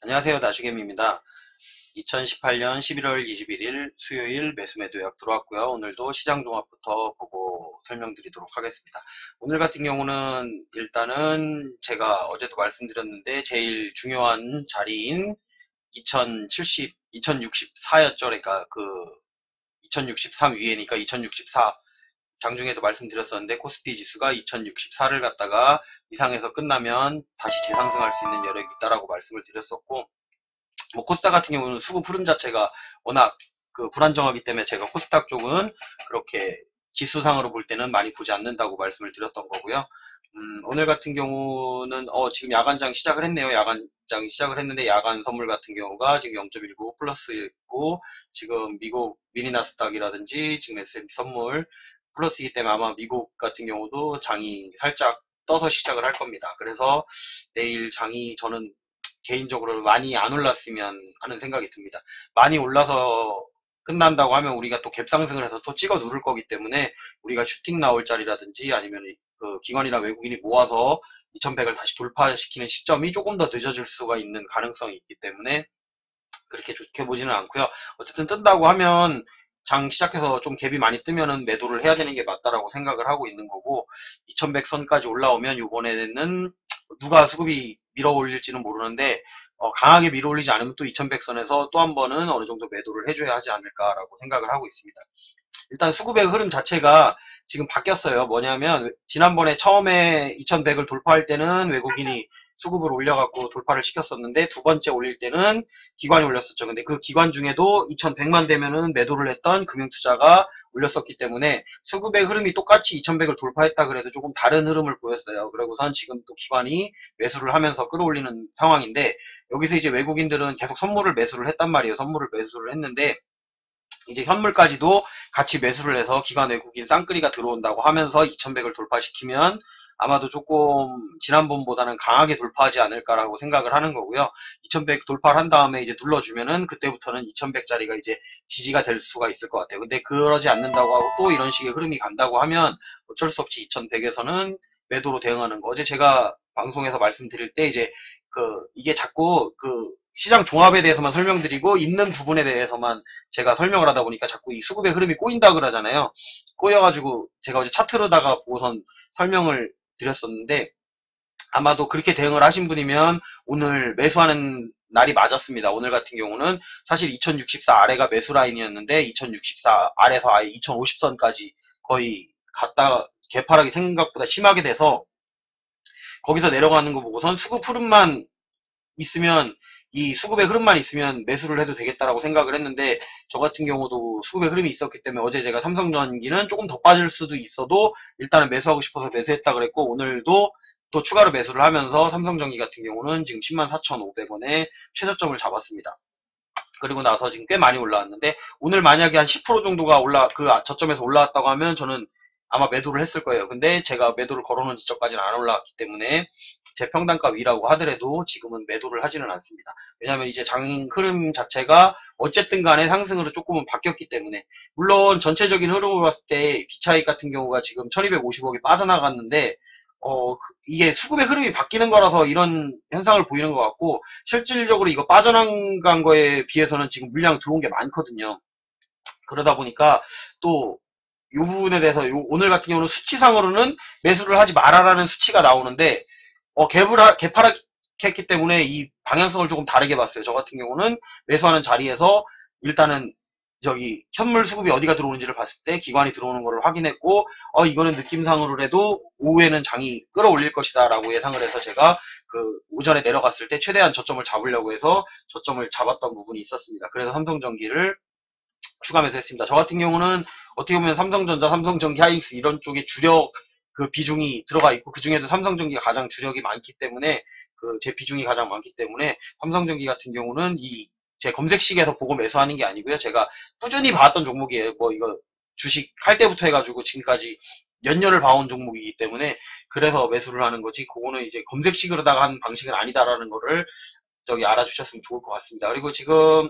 안녕하세요. 나시겜입니다. 2018년 11월 21일 수요일 매수 매도 약 들어왔고요. 오늘도 시장 종합부터 보고 설명드리도록 하겠습니다. 오늘 같은 경우는 일단은 제가 어제도 말씀드렸는데 제일 중요한 자리인 2070, 2064였죠. 그러니까 그 2063 위에니까 2064 장중에도 말씀드렸었는데 코스피 지수가 2064를 갖다가 이상에서 끝나면 다시 재상승할 수 있는 여력이 있다라고 말씀을 드렸었고 뭐 코스닥 같은 경우는 수급 흐름 자체가 워낙 그 불안정하기 때문에 제가 코스닥 쪽은 그렇게 지수상으로 볼 때는 많이 보지 않는다고 말씀을 드렸던 거고요. 음, 오늘 같은 경우는 어, 지금 야간장 시작을 했네요. 야간장 시작을 했는데 야간 선물 같은 경우가 지금 0.19 플러스 있고 지금 미국 미니나스닥이라든지 지금 S&P 선물 플러스이기 때문에 아마 미국 같은 경우도 장이 살짝 떠서 시작을 할 겁니다. 그래서 내일 장이 저는 개인적으로 많이 안 올랐으면 하는 생각이 듭니다. 많이 올라서 끝난다고 하면 우리가 또 갭상승을 해서 또 찍어 누를 거기 때문에 우리가 슈팅 나올 자리라든지 아니면 그 기관이나 외국인이 모아서 2100을 다시 돌파시키는 시점이 조금 더 늦어질 수가 있는 가능성이 있기 때문에 그렇게 좋게 보지는 않고요. 어쨌든 뜬다고 하면 장 시작해서 좀 갭이 많이 뜨면은 매도를 해야 되는 게 맞다라고 생각을 하고 있는 거고 2100선까지 올라오면 이번에는 누가 수급이 밀어 올릴지는 모르는데 어, 강하게 밀어 올리지 않으면 또 2100선에서 또 한 번은 어느 정도 매도를 해줘야 하지 않을까라고 생각을 하고 있습니다. 일단 수급의 흐름 자체가 지금 바뀌었어요. 뭐냐면 지난번에 처음에 2100을 돌파할 때는 외국인이 수급을 올려갖고 돌파를 시켰었는데 두 번째 올릴 때는 기관이 올렸었죠. 근데 그 기관 중에도 2100만 되면은 매도를 했던 금융투자가 올렸었기 때문에 수급의 흐름이 똑같이 2100을 돌파했다 그래도 조금 다른 흐름을 보였어요. 그리고선 지금 또 기관이 매수를 하면서 끌어올리는 상황인데 여기서 이제 외국인들은 계속 선물을 매수를 했단 말이에요. 선물을 매수를 했는데 이제 현물까지도 같이 매수를 해서 기관 외국인 쌍끌이가 들어온다고 하면서 2100을 돌파시키면 아마도 조금 지난번보다는 강하게 돌파하지 않을까라고 생각을 하는 거고요. 2100 돌파를 한 다음에 이제 눌러주면은 그때부터는 2100짜리가 이제 지지가 될 수가 있을 것 같아요. 근데 그러지 않는다고 하고 또 이런 식의 흐름이 간다고 하면 어쩔 수 없이 2100에서는 매도로 대응하는 거. 어제 제가 방송에서 말씀드릴 때 이제 그 이게 자꾸 그 시장 종합에 대해서만 설명드리고 있는 부분에 대해서만 제가 설명을 하다 보니까 자꾸 이 수급의 흐름이 꼬인다 그러잖아요. 꼬여가지고 제가 어제 차트로다가 보고선 설명을 드렸었는데 아마도 그렇게 대응을 하신 분이면 오늘 매수하는 날이 맞았습니다. 오늘 같은 경우는 사실 2064 아래가 매수 라인이었는데 2064 아래서 아예 2050선까지 거의 갔다가 개파락이 생각보다 심하게 돼서 거기서 내려가는 거 보고선 수급 흐름만 있으면 이 수급의 흐름만 있으면 매수를 해도 되겠다라고 생각을 했는데 저 같은 경우도 수급의 흐름이 있었기 때문에 어제 제가 삼성전기는 조금 더 빠질 수도 있어도 일단은 매수하고 싶어서 매수했다 그랬고 오늘도 또 추가로 매수를 하면서 삼성전기 같은 경우는 지금 104,500원에 최저점을 잡았습니다. 그리고 나서 지금 꽤 많이 올라왔는데 오늘 만약에 한 10% 정도가 올라 그 저점에서 올라왔다고 하면 저는 아마 매도를 했을 거예요. 근데 제가 매도를 걸어놓은 지점까지는 안 올라왔기 때문에 제 평단가 위라고 하더라도 지금은 매도를 하지는 않습니다. 왜냐하면 이제 장 흐름 자체가 어쨌든 간에 상승으로 조금은 바뀌었기 때문에 물론 전체적인 흐름을 봤을 때 비차익 같은 경우가 지금 1250억이 빠져나갔는데 어, 그 이게 수급의 흐름이 바뀌는 거라서 이런 현상을 보이는 것 같고, 실질적으로 이거 빠져나간 거에 비해서는 지금 물량 들어온 게 많거든요. 그러다 보니까 또 이 부분에 대해서 요, 오늘 같은 경우는 수치상으로는 매수를 하지 말아라는 수치가 나오는데 어, 갭을 개파락했기 때문에 이 방향성을 조금 다르게 봤어요. 저 같은 경우는 매수하는 자리에서 일단은 저기 현물 수급이 어디가 들어오는지를 봤을 때 기관이 들어오는 것을 확인했고 어 이거는 느낌상으로라도 오후에는 장이 끌어올릴 것이다 라고 예상을 해서 제가 그 오전에 내려갔을 때 최대한 저점을 잡으려고 해서 저점을 잡았던 부분이 있었습니다. 그래서 삼성전기를 추가 매수 했습니다. 저 같은 경우는 어떻게 보면 삼성전자, 삼성전기, 하이닉스 이런 쪽에 주력 그 비중이 들어가 있고 그 중에도 삼성전기가 가장 주력이 많기 때문에 그 제 비중이 가장 많기 때문에 삼성전기 같은 경우는 이 제 검색식에서 보고 매수하는 게 아니고요. 제가 꾸준히 봐왔던 종목이에요. 뭐 이거 주식 할 때부터 해가지고 지금까지 몇 년을 봐온 종목이기 때문에 그래서 매수를 하는 거지 그거는 이제 검색식으로다가 한 방식은 아니다라는 거를 저기 알아주셨으면 좋을 것 같습니다. 그리고 지금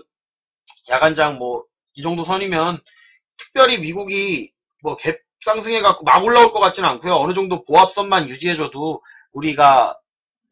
야간장 뭐 이 정도 선이면 특별히 미국이 뭐 갭 상승해갖고 막 올라올 것 같지는 않고요. 어느 정도 보합선만 유지해줘도 우리가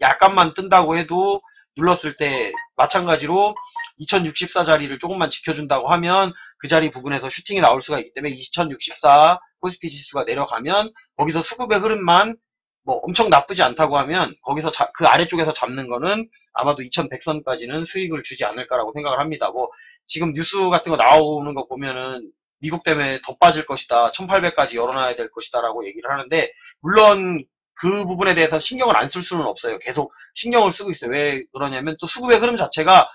약간만 뜬다고 해도 눌렀을 때 마찬가지로 2064 자리를 조금만 지켜준다고 하면 그 자리 부분에서 슈팅이 나올 수가 있기 때문에 2064 코스피 지수가 내려가면 거기서 수급의 흐름만 뭐 엄청 나쁘지 않다고 하면 거기서 자, 그 아래쪽에서 잡는 거는 아마도 2100선까지는 수익을 주지 않을까라고 생각을 합니다. 뭐 지금 뉴스 같은 거 나오는 거 보면은 미국 때문에 더 빠질 것이다. 1800까지 열어놔야 될 것이다. 라고 얘기를 하는데, 물론 그 부분에 대해서 신경을 안 쓸 수는 없어요. 계속 신경을 쓰고 있어요. 왜 그러냐면 또 수급의 흐름 자체가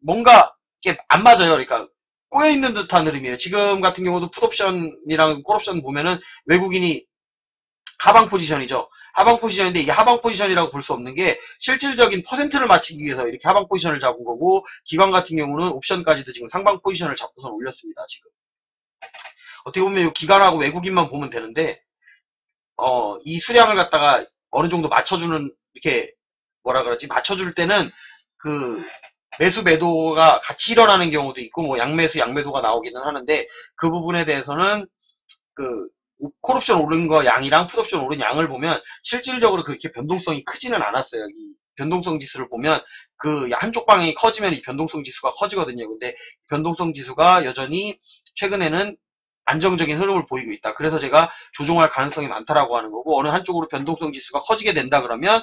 뭔가 이게 안 맞아요. 그러니까 꼬여 있는 듯한 흐름이에요. 지금 같은 경우도 풋옵션이랑 콜옵션 보면은 외국인이 하방 포지션이죠. 하방 포지션인데 이게 하방 포지션이라고 볼 수 없는 게 실질적인 퍼센트를 맞추기 위해서 이렇게 하방 포지션을 잡은 거고 기관 같은 경우는 옵션까지도 지금 상방 포지션을 잡고서 올렸습니다. 지금 어떻게 보면 이 기관하고 외국인만 보면 되는데 어, 이 수량을 갖다가 어느 정도 맞춰주는 이렇게 뭐라 그러지 맞춰줄 때는 그 매수 매도가 같이 일어나는 경우도 있고 뭐 양매수 양매도가 나오기는 하는데 그 부분에 대해서는 그 콜옵션 오른 거 양이랑 풋옵션 오른 양을 보면 실질적으로 그렇게 변동성이 크지는 않았어요. 이 변동성 지수를 보면 그 한쪽 방향이 커지면 이 변동성 지수가 커지거든요. 근데 변동성 지수가 여전히 최근에는 안정적인 흐름을 보이고 있다. 그래서 제가 조종할 가능성이 많다라고 하는 거고 어느 한쪽으로 변동성 지수가 커지게 된다 그러면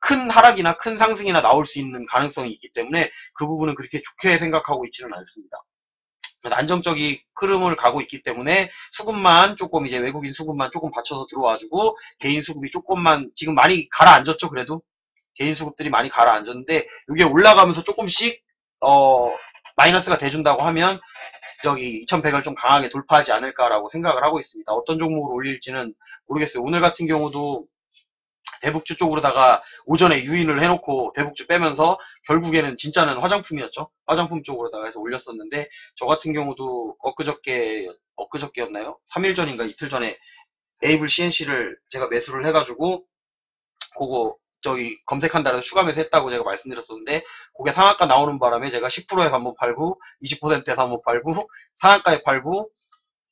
큰 하락이나 큰 상승이나 나올 수 있는 가능성이 있기 때문에 그 부분은 그렇게 좋게 생각하고 있지는 않습니다. 안정적인 흐름을 가고 있기 때문에 수급만 조금 이제 외국인 수급만 조금 받쳐서 들어와주고 개인 수급이 조금만 지금 많이 가라앉았죠 그래도 개인 수급들이 많이 가라앉았는데 이게 올라가면서 조금씩 어 마이너스가 돼준다고 하면 저기 2100을 좀 강하게 돌파하지 않을까라고 생각을 하고 있습니다. 어떤 종목으로 올릴지는 모르겠어요. 오늘 같은 경우도 대북주 쪽으로다가 오전에 유인을 해놓고 대북주 빼면서 결국에는 진짜는 화장품이었죠. 화장품 쪽으로다가 해서 올렸었는데 저 같은 경우도 엊그저께 엊그저께였나요? 3일 전인가 이틀 전에 에이블 CNC를 제가 매수를 해가지고 그거 저기 검색한다 해서 추가 매수했다고 제가 말씀드렸었는데 그게 상한가 나오는 바람에 제가 10%에서 한번 팔고 20%에서 한번 팔고 상한가에 팔고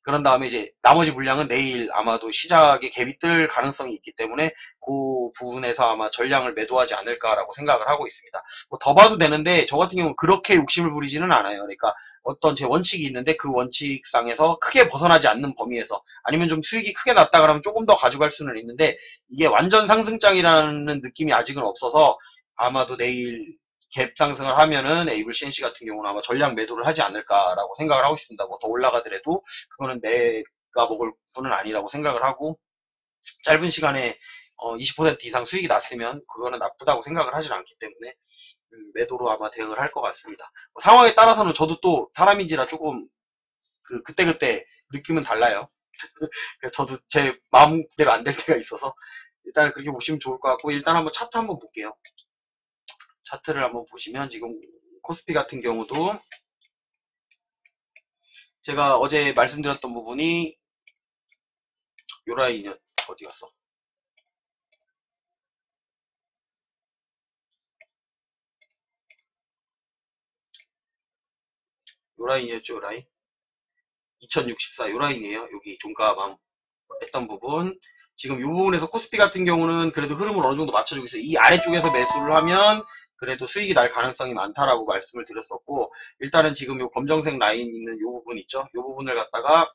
그런 다음에 이제 나머지 물량은 내일 아마도 시작에 갭이 뜰 가능성이 있기 때문에 그 부분에서 아마 전량을 매도하지 않을까라고 생각을 하고 있습니다. 뭐 더 봐도 되는데 저 같은 경우는 그렇게 욕심을 부리지는 않아요. 그러니까 어떤 제 원칙이 있는데 그 원칙상에서 크게 벗어나지 않는 범위에서 아니면 좀 수익이 크게 났다 그러면 조금 더 가져갈 수는 있는데 이게 완전 상승장이라는 느낌이 아직은 없어서 아마도 내일 갭 상승을 하면은 에이블 CNC 같은 경우는 아마 전량 매도를 하지 않을까라고 생각을 하고 있습니다. 뭐 더 올라가더라도 그거는 내가 먹을 분은 아니라고 생각을 하고 짧은 시간에 어, 20% 이상 수익이 났으면 그거는 나쁘다고 생각을 하진 않기 때문에 음, 매도로 아마 대응을 할 것 같습니다. 뭐 상황에 따라서는 저도 또 사람인지라 조금 그 그때그때 느낌은 달라요. 저도 제 마음대로 안 될 때가 있어서 일단 그렇게 보시면 좋을 것 같고 일단 한번 차트 한번 볼게요. 차트를 한번 보시면 지금 코스피 같은 경우도 제가 어제 말씀드렸던 부분이 요 라인이 어디 갔어? 요 라인이었죠, 요 라인. 2064, 요 라인이에요. 여기 종가만 했던 부분. 지금 이 부분에서 코스피 같은 경우는 그래도 흐름을 어느 정도 맞춰주고 있어요. 이 아래쪽에서 매수를 하면 그래도 수익이 날 가능성이 많다라고 말씀을 드렸었고 일단은 지금 요 검정색 라인 있는 요 부분 있죠 요 부분을 갖다가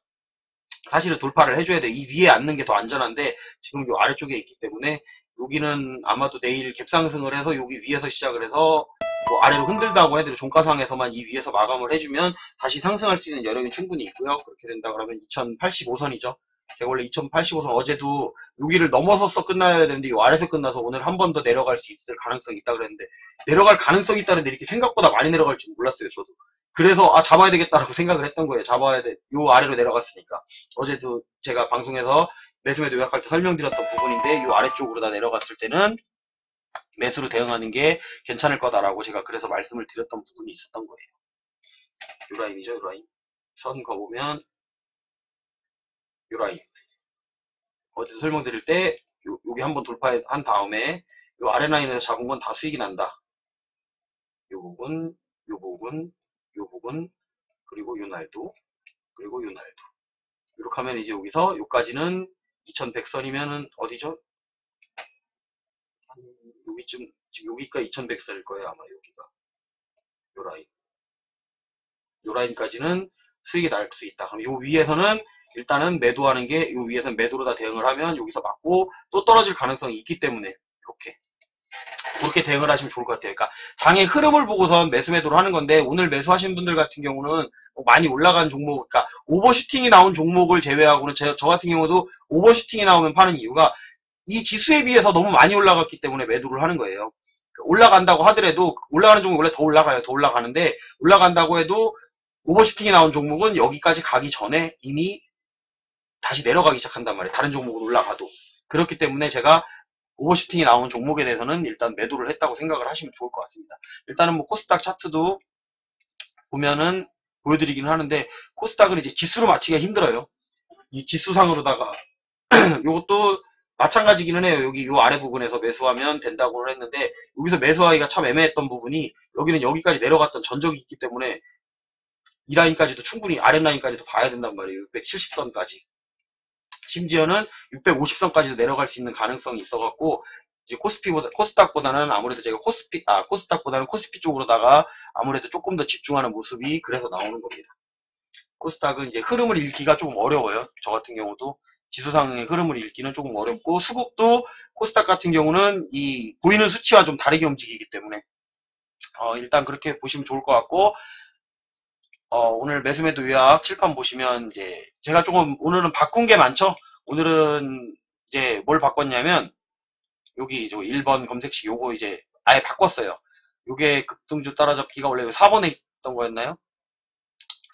사실은 돌파를 해줘야 돼. 이 위에 앉는 게 더 안전한데 지금 요 아래쪽에 있기 때문에 여기는 아마도 내일 갭상승을 해서 여기 위에서 시작을 해서 뭐 아래로 흔들다고 해도 종가상에서만 이 위에서 마감을 해주면 다시 상승할 수 있는 여력이 충분히 있고요. 그렇게 된다 그러면 2085선이죠. 제가 원래 2085선 어제도 여기를 넘어서서 끝나야 되는데 이 아래서 끝나서 오늘 한 번 더 내려갈 수 있을 가능성이 있다 그랬는데 내려갈 가능성이 있다는데 이렇게 생각보다 많이 내려갈 줄 몰랐어요 저도. 그래서 아 잡아야 되겠다라고 생각을 했던 거예요. 잡아야 돼. 요 아래로 내려갔으니까. 어제도 제가 방송에서 매수매도 요약할 때 설명드렸던 부분인데 요 아래쪽으로 다 내려갔을 때는 매수로 대응하는 게 괜찮을 거다라고 제가 그래서 말씀을 드렸던 부분이 있었던 거예요. 요 라인이죠 요 라인. 선 거보면 요 라인. 어제도 설명드릴 때 요, 여기 한번 돌파한 다음에 요 아래 라인에서 잡은 건 다 수익이 난다. 요 부분, 요 부분, 요 부분, 그리고 요 날도, 그리고 요 날도. 이렇게 하면 이제 여기서 요까지는 2100선이면은 어디죠? 여기쯤 지금 여기가 2100선일 거예요. 아마 여기가. 요 라인. 요 라인까지는 수익이 날 수 있다. 그럼 요 위에서는 일단은 매도하는 게 요 위에서는 매도로 다 대응을 하면 여기서 맞고 또 떨어질 가능성이 있기 때문에 이렇게 그렇게 대응을 하시면 좋을 것 같아요. 그러니까 장의 흐름을 보고선 매수 매도를 하는 건데 오늘 매수하신 분들 같은 경우는 뭐 많이 올라간 종목, 그러니까 오버슈팅이 나온 종목을 제외하고는 저, 저 같은 경우도 오버슈팅이 나오면 파는 이유가 이 지수에 비해서 너무 많이 올라갔기 때문에 매도를 하는 거예요. 올라간다고 하더라도 올라가는 종목 원래 더 올라가요. 더 올라가는데 올라간다고 해도 오버슈팅이 나온 종목은 여기까지 가기 전에 이미 다시 내려가기 시작한단 말이에요. 다른 종목은 올라가도. 그렇기 때문에 제가 오버슈팅이 나오는 종목에 대해서는 일단 매도를 했다고 생각을 하시면 좋을 것 같습니다. 일단은 뭐 코스닥 차트도 보면은 보여드리기는 하는데 코스닥은 이제 지수로 맞히기가 힘들어요. 이 지수상으로다가 이것도 마찬가지기는 해요. 여기 요 아래 부분에서 매수하면 된다고 했는데 여기서 매수하기가 참 애매했던 부분이 여기는 여기까지 내려갔던 전적이 있기 때문에 이 라인까지도 충분히 아랫 라인까지도 봐야 된단 말이에요. 670선까지. 심지어는 650선까지도 내려갈 수 있는 가능성이 있어갖고 이제 코스피보다 코스닥보다는 아무래도 제가 코스피 아 코스닥보다는 코스피 쪽으로다가 아무래도 조금 더 집중하는 모습이 그래서 나오는 겁니다. 코스닥은 이제 흐름을 읽기가 조금 어려워요. 저 같은 경우도 지수상의 흐름을 읽기는 조금 어렵고 수급도 코스닥 같은 경우는 이 보이는 수치와 좀 다르게 움직이기 때문에 어, 일단 그렇게 보시면 좋을 것 같고 어, 오늘 매수매도 요약 칠판 보시면 이제 제가 조금 오늘은 바꾼 게 많죠. 오늘은 이제 뭘 바꿨냐면 여기 1번 검색식 요거 이제 아예 바꿨어요. 요게 급등주 따라잡기가 원래 4번에 있던 거였나요?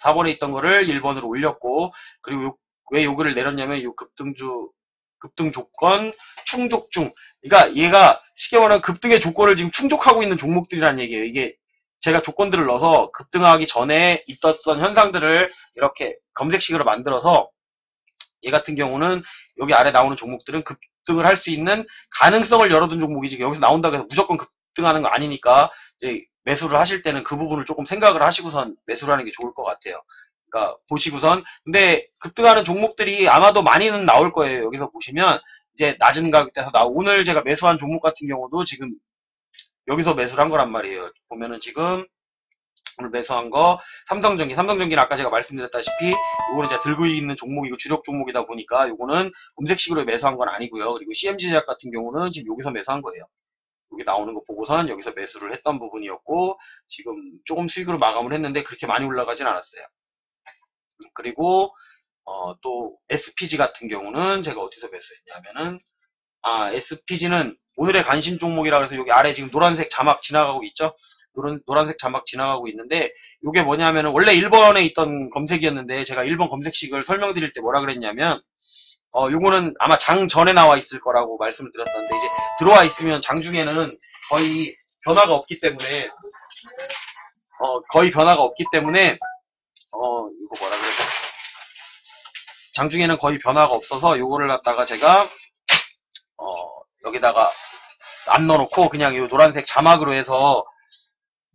4번에 있던 거를 1번으로 올렸고 그리고 요, 왜 요거를 내렸냐면 요 급등주 급등 조건 충족 중 그러니까 얘가 쉽게 말하면 급등의 조건을 지금 충족하고 있는 종목들이라는 얘기예요. 이게 제가 조건들을 넣어서 급등하기 전에 있었던 현상들을 이렇게 검색식으로 만들어서 얘 같은 경우는 여기 아래 나오는 종목들은 급등을 할 수 있는 가능성을 열어둔 종목이지 여기서 나온다고 해서 무조건 급등하는 거 아니니까 이제 매수를 하실 때는 그 부분을 조금 생각을 하시고선 매수를 하는 게 좋을 것 같아요. 그러니까 보시고선 근데 급등하는 종목들이 아마도 많이는 나올 거예요. 여기서 보시면 이제 낮은 가격대에서 나 오늘 제가 매수한 종목 같은 경우도 지금 여기서 매수를 한 거란 말이에요. 보면은 지금 오늘 매수한 거 삼성전기 삼성전기는 아까 제가 말씀드렸다시피 이거는 제가 들고 있는 종목이고 주력 종목이다 보니까 이거는 검색식으로 매수한 건 아니고요. 그리고 CMG제약 같은 경우는 지금 여기서 매수한 거예요. 여기 나오는 거 보고선 여기서 매수를 했던 부분이었고 지금 조금 수익으로 마감을 했는데 그렇게 많이 올라가진 않았어요. 그리고 어, 또 SPG 같은 경우는 제가 어디서 매수했냐면은 아 SPG는 오늘의 관심 종목이라 그래서 여기 아래 지금 노란색 자막 지나가고 있죠. 노란, 노란색 자막 지나가고 있는데 이게 뭐냐면은 원래 1번에 있던 검색이었는데 제가 1번 검색식을 설명드릴 때 뭐라 그랬냐면 어 요거는 아마 장 전에 나와 있을 거라고 말씀을 드렸었는데 이제 들어와 있으면 장 중에는 거의 변화가 없기 때문에 어 거의 변화가 없기 때문에 어 이거 뭐라 그래서 장 중에는 거의 변화가 없어서 요거를 갖다가 제가 어 여기다가 안 넣어놓고 그냥 이 노란색 자막으로 해서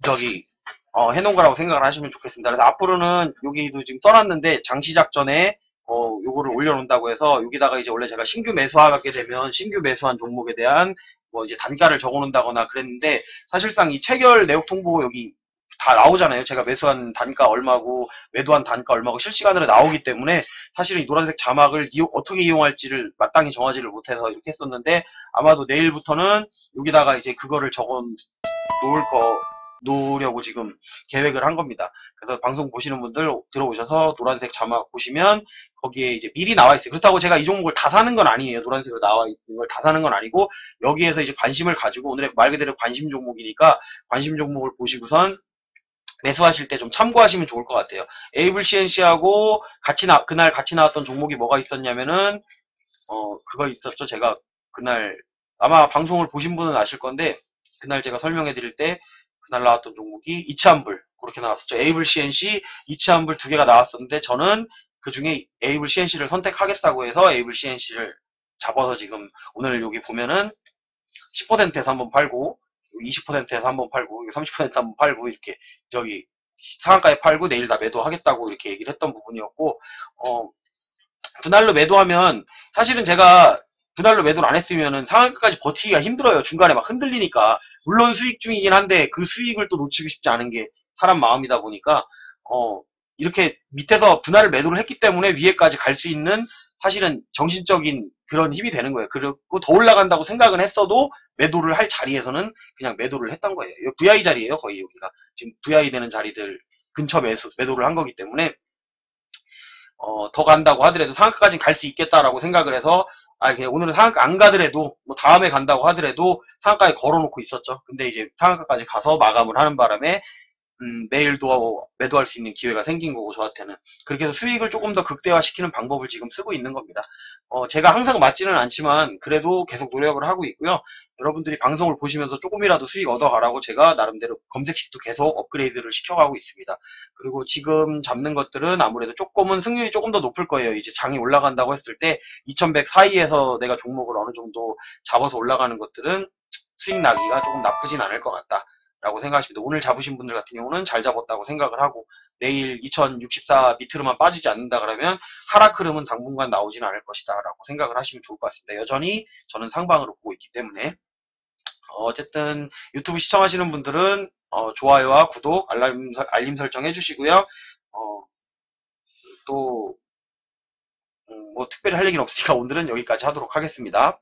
저기 어, 해놓은 거라고 생각을 하시면 좋겠습니다. 그래서 앞으로는 여기도 지금 써놨는데 장시작 전에 어, 요거를 올려놓는다고 해서 여기다가 이제 원래 제가 신규 매수하게 되면 신규 매수한 종목에 대한 뭐 이제 단가를 적어놓는다거나 그랬는데 사실상 이 체결 내역 통보 여기 다 나오잖아요. 제가 매수한 단가 얼마고 매도한 단가 얼마고 실시간으로 나오기 때문에 사실은 이 노란색 자막을 이용, 어떻게 이용할지를 마땅히 정하지를 못해서 이렇게 했었는데 아마도 내일부터는 여기다가 이제 그거를 적어 놓을 거 놓으려고 지금 계획을 한 겁니다. 그래서 방송 보시는 분들 들어오셔서 노란색 자막 보시면 거기에 이제 미리 나와 있어요. 그렇다고 제가 이 종목을 다 사는 건 아니에요. 노란색으로 나와 있는 걸 다 사는 건 아니고 여기에서 이제 관심을 가지고 오늘의 말 그대로 관심 종목이니까 관심 종목을 보시고선 매수하실 때 좀 참고하시면 좋을 것 같아요. 에이블 CNC하고 같이 나, 그날 같이 나왔던 종목이 뭐가 있었냐면은, 어, 그거 있었죠. 제가 그날, 아마 방송을 보신 분은 아실 건데, 그날 제가 설명해 드릴 때, 그날 나왔던 종목이 이치한불. 그렇게 나왔었죠. 에이블 CNC, 이치한불 두 개가 나왔었는데, 저는 그 중에 에이블 CNC를 선택하겠다고 해서 에이블 CNC를 잡아서 지금 오늘 여기 보면은 10%에서 한번 팔고, 20%에서 한 번 팔고 30% 한 번 팔고 이렇게 저기 상한가에 팔고 내일 다 매도하겠다고 이렇게 얘기를 했던 부분이었고 어 그날로 매도하면 사실은 제가 분할로 매도를 안 했으면은 상한가까지 버티기가 힘들어요. 중간에 막 흔들리니까. 물론 수익 중이긴 한데 그 수익을 또 놓치고 싶지 않은 게 사람 마음이다 보니까 어 이렇게 밑에서 분할을 매도를 했기 때문에 위에까지 갈 수 있는 사실은 정신적인 그런 힘이 되는 거예요. 그리고 더 올라간다고 생각은 했어도 매도를 할 자리에서는 그냥 매도를 했던 거예요. 이거 VI 자리예요, 거의 여기가. 지금 VI 되는 자리들 근처 매수, 매도를 한 거기 때문에 어, 더 간다고 하더라도 상한가까지는 갈수 있겠다라고 생각을 해서 아, 그냥 오늘은 상한가 안 가더라도 뭐 다음에 간다고 하더라도 상한가에 걸어놓고 있었죠. 근데 이제 상한가까지 가서 마감을 하는 바람에 음, 내일도 매도할 수 있는 기회가 생긴 거고 저한테는 그렇게 해서 수익을 조금 더 극대화시키는 방법을 지금 쓰고 있는 겁니다. 어, 제가 항상 맞지는 않지만 그래도 계속 노력을 하고 있고요. 여러분들이 방송을 보시면서 조금이라도 수익 얻어가라고 제가 나름대로 검색식도 계속 업그레이드를 시켜가고 있습니다. 그리고 지금 잡는 것들은 아무래도 조금은 승률이 조금 더 높을 거예요. 이제 장이 올라간다고 했을 때 2100 사이에서 내가 종목을 어느 정도 잡아서 올라가는 것들은 수익 나기가 조금 나쁘진 않을 것 같다. 라고 생각하십니다. 오늘 잡으신 분들 같은 경우는 잘 잡았다고 생각을 하고 내일 2064 밑으로만 빠지지 않는다 그러면 하락 흐름은 당분간 나오지는 않을 것이다 라고 생각을 하시면 좋을 것 같습니다. 여전히 저는 상방으로 보고 있기 때문에 어쨌든 유튜브 시청하시는 분들은 어, 좋아요와 구독, 알림, 알림 설정 해주시고요. 어, 또, 음, 뭐 특별히 할 얘기는 없으니까 오늘은 여기까지 하도록 하겠습니다.